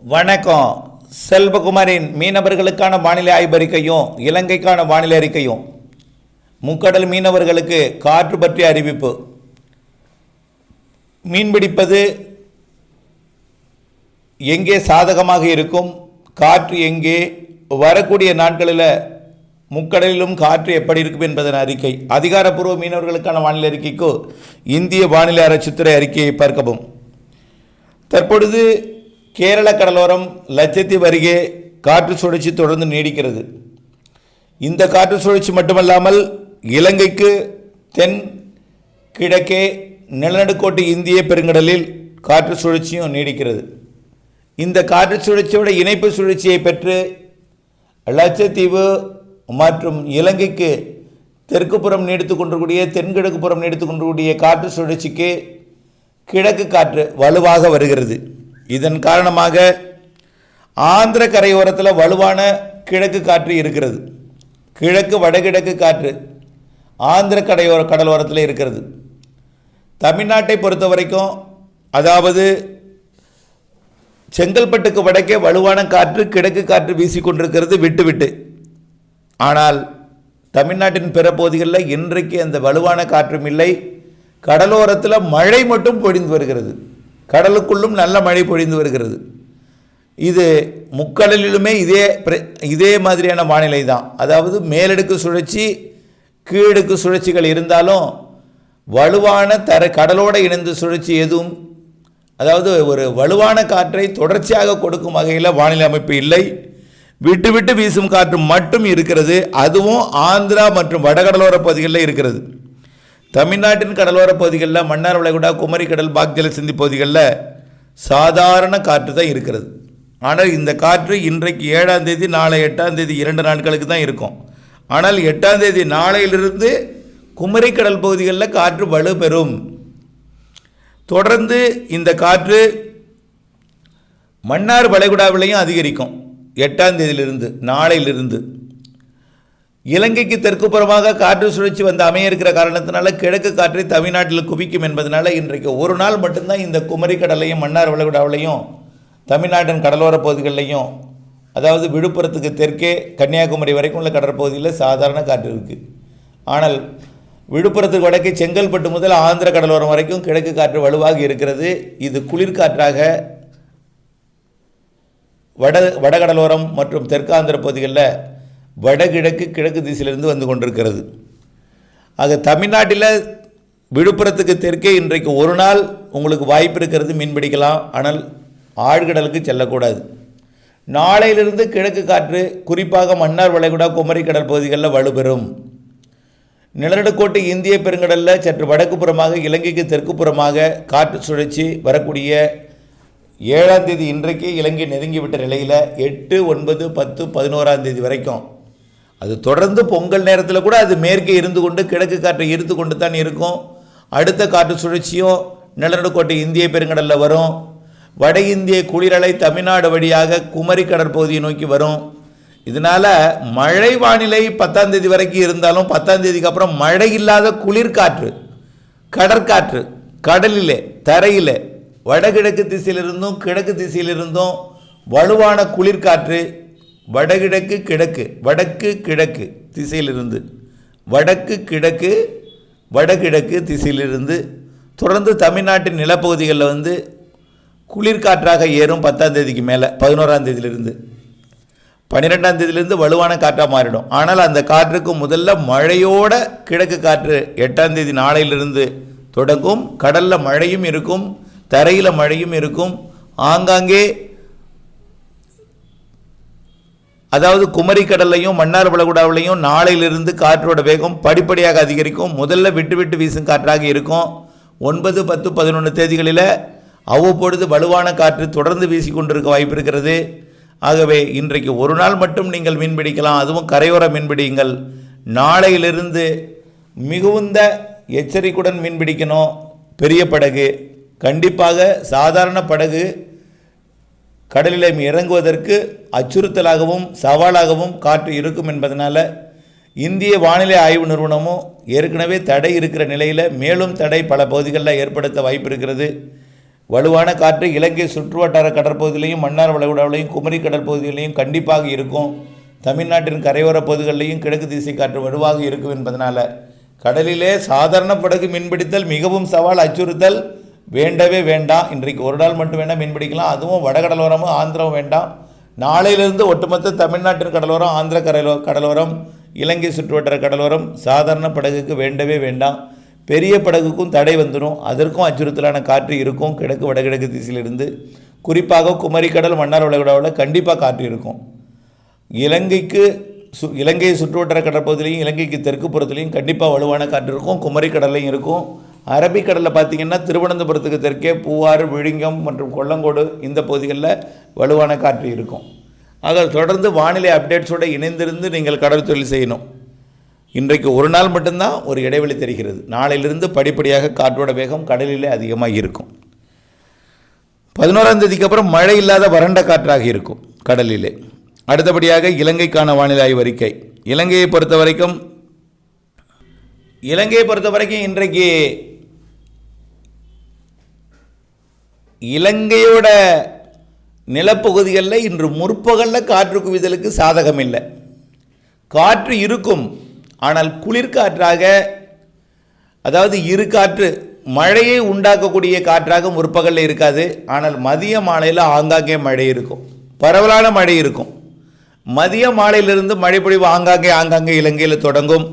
வணக்கம். செல்வகுமாரின் மீனவர்களுக்கான வானிலை ஆய்வறிக்கையும் இலங்கைக்கான வானிலை அறிக்கையும். முக்கடல் மீனவர்களுக்கு காற்று பற்றிய அறிவிப்பு. மீன்பிடிப்பது எங்கே சாதகமாக இருக்கும்? காற்று எங்கே? வரக்கூடிய நாட்களில் முக்கடலிலும் காற்று எப்படி இருக்கும் என்பதன் அறிக்கை. அதிகாரப்பூர்வ மீனவர்களுக்கான வானிலை அறிக்கைக்கு இந்திய வானிலை ஆராய்ச்சித்துறை அறிக்கையை பார்க்கவும். தற்பொழுது கேரள கடலோரம் லட்சத்தீவு அருகே காற்று சுழற்சி தொடர்ந்து நீடிக்கிறது. இந்த காற்று சுழற்சி மட்டுமல்லாமல் இலங்கைக்கு தென் கிழக்கே நிலநடுக்கோட்டு இந்திய பெருங்கடலில் காற்று சுழற்சியும் நீடிக்கிறது. இந்த காற்று சுழற்சியோட இணைப்பு சுழற்சியை பெற்று லட்சத்தீவு மற்றும் இலங்கைக்கு தெற்கு புறம் நீடித்து கொண்டிருக்கூடிய தென்கிழக்கு புறம் நீடித்து கொண்டிருக்கூடிய காற்று சுழற்சிக்கு கிழக்கு காற்று வலுவாக வருகிறது. இதன் காரணமாக ஆந்திர கரையோரத்தில் வலுவான கிழக்கு காற்று இருக்கிறது. கிழக்கு வடகிழக்கு காற்று ஆந்திர கடையோர கடலோரத்தில் இருக்கிறது. தமிழ்நாட்டை பொறுத்த வரைக்கும் அதாவது செங்கல்பட்டுக்கு வடக்கே வலுவான காற்று கிழக்கு காற்று வீசிக்கொண்டிருக்கிறது விட்டு விட்டு ஆனால் தமிழ்நாட்டின் பிற பகுதிகளில் இன்றைக்கு அந்த வலுவான காற்றும் இல்லை. கடலோரத்தில் மழை மட்டும் பொழிந்து வருகிறது. கடலுக்குள்ளும் நல்ல மழை பொழிந்து வருகிறது. இது முக்கடலிலுமே இதே இதே மாதிரியான வானிலை தான். அதாவது மேலடுக்கு சுழற்சி கீழடுக்கு சுழற்சிகள் இருந்தாலும் வலுவான தர கடலோடு இணைந்து சுழற்சி எதுவும் அதாவது ஒரு வலுவான காற்றை தொடர்ச்சியாக கொடுக்கும் வகையில் வானிலை அமைப்பு இல்லை. விட்டு விட்டு வீசும் காற்று மட்டும் இருக்கிறது. அதுவும் ஆந்திரா மற்றும் வடகடலோர பகுதிகளில் இருக்கிறது. தமிழ்நாட்டின் கடலோர பகுதிகளில் மன்னார் வளைகுடா குமரி கடல் பாக்ஜல சிந்தி பகுதிகளில் சாதாரண காற்று தான் இருக்கிறது. ஆனால் இந்த காற்று இன்றைக்கு ஏழாம் தேதி நாளை எட்டாம் தேதி இரண்டு நாட்களுக்கு தான் இருக்கும். ஆனால் எட்டாம் தேதி நாளையிலிருந்து குமரி கடல் பகுதிகளில் காற்று வலு தொடர்ந்து இந்த காற்று மன்னார் வளைகுடாவிலையும் அதிகரிக்கும். எட்டாம் தேதியிலிருந்து நாளையிலிருந்து. இலங்கைக்கு தெற்கு புறமாக காற்று சுழற்சி வந்து அமைய இருக்கிற காரணத்தினால கிழக்கு காற்றை தமிழ்நாட்டில் குவிக்கும் என்பதனால இன்றைக்கு ஒரு நாள் மட்டும்தான் இந்த குமரி கடலையும் மன்னார் வளைகுடாவிலையும் தமிழ்நாட்டின் கடலோர பகுதிகளிலையும் அதாவது விழுப்புரத்துக்கு தெற்கே கன்னியாகுமரி வரைக்கும் உள்ள கடற்பகுதியில் சாதாரண காற்று இருக்குது ஆனால் விழுப்புரத்துக்கு வடக்கே செங்கல்பட்டு முதல் ஆந்திர கடலோரம் வரைக்கும் கிழக்கு காற்று வலுவாக இருக்கிறது. இது குளிர்காற்றாக வட வடகடலோரம் மற்றும் தெற்காந்திர பகுதிகளில் வடகிழக்கு கிழக்கு திசையிலிருந்து வந்து கொண்டிருக்கிறது. ஆக தமிழ்நாட்டில் விழுப்புரத்துக்கு தெற்கே இன்றைக்கு ஒரு நாள் உங்களுக்கு வாய்ப்பு இருக்கிறது மீன் பிடிக்கலாம். ஆனால் ஆழ்கடலுக்கு செல்லக்கூடாது. நாளையிலிருந்து கிழக்கு காற்று குறிப்பாக மன்னார் வளைகுடா குமரி கடல் பகுதிகளில் வலுப்பெறும். நிலநடுக்கோட்டு இந்திய பெருங்கடலில் சற்று வடக்கு புறமாக இலங்கைக்கு தெற்கு புறமாக காற்று சுழற்சி வரக்கூடிய ஏழாம் தேதி இன்றைக்கு இலங்கை நெருங்கிவிட்ட நிலையில் எட்டு ஒன்பது பத்து பதினோராம் தேதி வரைக்கும் அது தொடர்ந்து பொங்கல் நேரத்தில் கூட அது மேற்கே இருந்து கொண்டு கிழக்கு காற்றை ஈர்த்து கொண்டு தான் இருக்கும். அடுத்த காற்று சுழற்சியும் நிலநடுக்கோட்டை இந்திய பெருங்கடலில் வரும். வட இந்திய குளிரலை தமிழ்நாடு வழியாக குமரி கடற்பகுதியை நோக்கி வரும். இதனால் மழை வானிலை பத்தாம் தேதி வரைக்கும் இருந்தாலும் பத்தாம் தேதிக்கு அப்புறம் மழை இல்லாத குளிர்காற்று கடற்காற்று கடலிலே தரையிலே வடகிழக்கு திசையிலிருந்தும் கிழக்கு திசையிலிருந்தும் வலுவான குளிர்காற்று வடகிழக்கு கிழக்கு வடக்கு கிழக்கு திசையிலிருந்து வடக்கு கிழக்கு வடகிழக்கு திசையிலிருந்து தொடர்ந்து தமிழ்நாட்டின் நிலப்பகுதிகளில் வந்து குளிர்காற்றாக ஏறும் பத்தாம் தேதிக்கு மேலே பதினோராம் தேதியிலிருந்து. பன்னிரெண்டாம் தேதியிலிருந்து வலுவான காற்றாக மாறிடும். ஆனால் அந்த காற்றுக்கு முதல்ல மழையோட கிழக்கு காற்று எட்டாம் தேதி நாளையிலிருந்து தொடங்கும். கடலில் மழையும் இருக்கும் தரையில் மழையும் இருக்கும். ஆங்காங்கே அதாவது குமரி கடல்லையும் மன்னார் வளகுடாவிலையும் நாளையிலிருந்து காற்றோட வேகம் படிப்படியாக அதிகரிக்கும். முதல்ல விட்டு விட்டு வீசும் காற்றாக இருக்கும். ஒன்பது பத்து பதினொன்று தேதிகளில் அவ்வப்பொழுது வலுவான காற்று தொடர்ந்து வீசிக்கொண்டிருக்க வாய்ப்பு இருக்கிறது. ஆகவே இன்றைக்கு ஒரு நாள் மட்டும் நீங்கள் மீன் பிடிக்கலாம். அதுவும் கரையோர மீன்பிடியுங்கள் நாளையிலிருந்து மிகுந்த எச்சரிக்கையுடன் மீன் பிடிக்கணும். பெரிய படகு. கண்டிப்பாக சாதாரண படகு கடலில் இறங்குவதற்கு அச்சுறுத்தலாகவும் சவாலாகவும் காற்று இருக்கும் என்பதனால் இந்திய வானிலை ஆய்வு நிறுவனமும் ஏற்கனவே தடை இருக்கிற நிலையில் மேலும் தடை பல பகுதிகளில் ஏற்படுத்த வாய்ப்பு இருக்கிறது. வலுவான காற்று இலங்கை சுற்றுவட்டார கடற்பகுதியிலையும் மன்னார் வளைகுடாவிலையும் குமரி கடற்பகுதியிலையும் கண்டிப்பாக இருக்கும். தமிழ்நாட்டின் கரையோர பகுதிகளிலையும் கிழக்கு திசை காற்று வலுவாக இருக்கும் என்பதனால் கடலிலே சாதாரண படகு மீன்பிடித்தல் மிகவும் சவால் அச்சுறுத்தல் வேண்டவே வேண்டாம் இன்றைக்கு ஒரு நாள் மட்டும் வேண்டாம் மீன்பிடிக்கலாம் அதுவும் வடகடலோரமும் ஆந்திரம் வேண்டாம் நாளையிலிருந்து ஒட்டுமொத்த தமிழ்நாட்டின் கடலோரம் ஆந்திர கடலோ கடலோரம் இலங்கை சுற்றுவட்டார கடலோரம் சாதாரண படகுக்கு வேண்டவே வேண்டாம் பெரிய படகுக்கும் தடை வந்துடும் அதற்கும் அச்சுறுத்தலான காற்று இருக்கும். கிழக்கு வடகிழக்கு திசையிலிருந்து குறிப்பாக குமரிக்கடல் மன்னார் வளைகுடாவில் கண்டிப்பாக காற்று இருக்கும். இலங்கைக்கு சு இலங்கை சுற்றுவட்டார கடற்பகுதியிலையும் இலங்கைக்கு தெற்கு புறத்துலையும் கண்டிப்பாக வலுவான காற்று இருக்கும். குமரிக்கடல்லையும் இருக்கும். அரபிக்கடலில் பார்த்திங்கன்னா திருவனந்தபுரத்துக்கு தெற்கே பூவாறு விழுங்கம் மற்றும் கொல்லங்கோடு இந்த பகுதிகளில் வலுவான காற்று இருக்கும். ஆக தொடர்ந்து வானிலை அப்டேட்ஸோடு இணைந்திருந்து நீங்கள் கடல் தொழில் செய்யணும். இன்றைக்கு ஒரு நாள் மட்டும்தான் ஒரு இடைவெளி தெரிகிறது. நாளையிலிருந்து படிப்படியாக காற்றோட வேகம் கடலிலே அதிகமாக இருக்கும். பதினோராம் தேதிக்கு அப்புறம் மழை இல்லாத வறண்ட காற்றாக இருக்கும் கடலிலே. அடுத்தபடியாக இலங்கைக்கான வானிலை ஆய்வறிக்கை. இலங்கையை பொறுத்த வரைக்கும் இலங்கையை பொறுத்த வரைக்கும் இன்றைக்கு இலங்கையோட நிலப்பகுதிகளில் இன்று முற்பகலில் காற்று குவிதலுக்கு சாதகம் இல்லை காற்று இருக்கும் ஆனால் குளிர்காற்றாக அதாவது இரு காற்று மழையை உண்டாக்கக்கூடிய காற்றாக முற்பகலில் இருக்காது. ஆனால் மதிய மாலையில் ஆங்காங்கே மழை இருக்கும். பரவலான மழை இருக்கும். மதிய மாலையிலிருந்து மழைப்பொழிவு ஆங்காங்கே ஆங்காங்கே இலங்கையில் தொடங்கும்.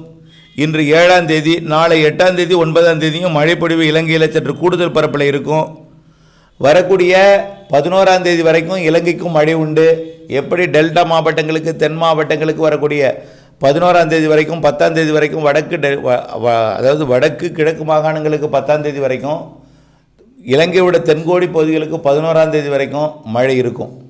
இன்று ஏழாம் தேதி நாளை எட்டாம் தேதி ஒன்பதாம் தேதியும் மழைப்பொழிவு இலங்கையில் சற்று கூடுதல் பரப்பில் இருக்கும். வரக்கூடிய பதினோராம் தேதி வரைக்கும் இலங்கைக்கும் மழை உண்டு. எப்படி டெல்டா மாவட்டங்களுக்கு தென் மாவட்டங்களுக்கு வரக்கூடிய பதினோராம் தேதி வரைக்கும் பத்தாம் தேதி வரைக்கும் வடக்கு டெ- வ- அதாவது வடக்கு கிழக்கு மாகாணங்களுக்கு பத்தாம் தேதி வரைக்கும் இலங்கையோட தென்கோடி பகுதிகளுக்கு பதினோராம் தேதி வரைக்கும் மழை இருக்கும்.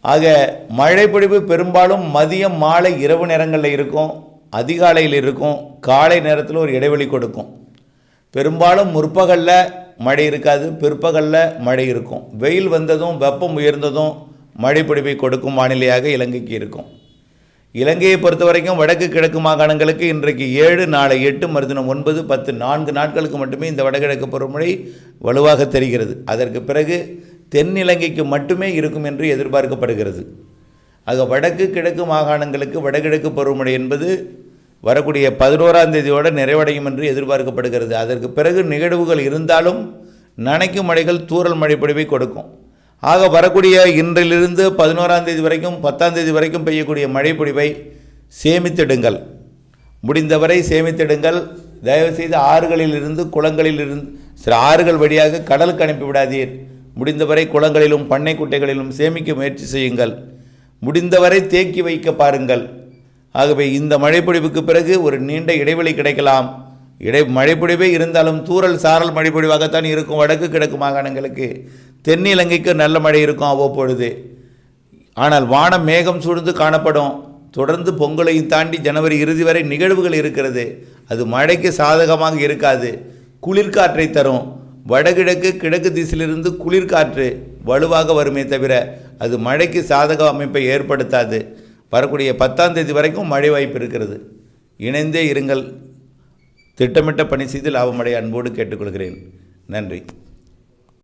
ஆக மழைப்பொழிவு பெரும்பாலும் மதியம் மாலை இரவு நேரங்களில் இருக்கும். அதிகாலையில் இருக்கும். காலை நேரத்தில் ஒரு இடைவெளி கொடுக்கும். பெரும்பாலும் முற்பகலில் மழை இருக்காது பிற்பகலில் மழை இருக்கும். வெயில் வந்ததும் வெப்பம் உயர்ந்ததும் மழை பொழிவை கொடுக்கும் வானிலையாக இலங்கைக்கு இருக்கும். இலங்கையை பொறுத்த வரைக்கும் வடக்கு கிழக்கு மாகாணங்களுக்கு இன்றைக்கு ஏழு நாளை எட்டு மருதினம் ஒன்பது பத்து நான்கு நாட்களுக்கு மட்டுமே இந்த வடகிழக்கு பருவமழை வலுவாக தெரிகிறது. அதற்கு பிறகு தென் இலங்கைக்கு மட்டுமே இருக்கும் என்று எதிர்பார்க்கப்படுகிறது. ஆக வடக்கு கிழக்கு மாகாணங்களுக்கு வடகிழக்கு பருவமழை என்பது வரக்கூடிய பதினோராம் தேதியோடு நிறைவடையும் என்று எதிர்பார்க்கப்படுகிறது. அதற்கு பிறகு நிகழ்வுகள் இருந்தாலும் நனைக்கும் மழைகள் தூறல் மழை கொடுக்கும். ஆக வரக்கூடிய இன்றிலிருந்து பதினோராம் தேதி வரைக்கும் பத்தாம் தேதி வரைக்கும் பெய்யக்கூடிய மழைப்பொடிவை சேமித்திடுங்கள். முடிந்தவரை சேமித்திடுங்கள். தயவுசெய்து ஆறுகளிலிருந்து குளங்களிலிருந்து சில ஆறுகள் வழியாக கடலுக்கு அனுப்பி விடாதீர். முடிந்தவரை குளங்களிலும் பண்ணை குட்டைகளிலும் சேமிக்க முயற்சி செய்யுங்கள். முடிந்தவரை தேக்கி வைக்க பாருங்கள். ஆகவே இந்த மழைப்பொழிவுக்கு பிறகு ஒரு நீண்ட இடைவெளி கிடைக்கலாம். இடை மழைப்பொழிவே இருந்தாலும் தூறல் சாரல் மழைப்பொழிவாகத்தான் இருக்கும். வடக்கு கிழக்கு மாகாணங்களுக்கு தென்னிலங்கைக்கு நல்ல மழை இருக்கும் அவ்வப்பொழுது. ஆனால் வானம் மேகம் சூழ்ந்து காணப்படும். தொடர்ந்து பொங்கலையும் தாண்டி ஜனவரி இறுதி வரை நிகழ்வுகள் இருக்கிறது. அது மழைக்கு சாதகமாக இருக்காது. குளிர்காற்றை தரும். வடகிழக்கு கிழக்கு திசையிலிருந்து குளிர்காற்று வலுவாக வருமே தவிர அது மழைக்கு சாதக அமைப்பை ஏற்படுத்தாது. வரக்கூடிய பத்தாம் தேதி வரைக்கும் மழை வாய்ப்பு இருக்கிறது. இணைந்தே இருங்கள். திட்டமிட்ட பணி செய்து லாபமடைய அன்போடு கேட்டுக்கொள்கிறேன். நன்றி.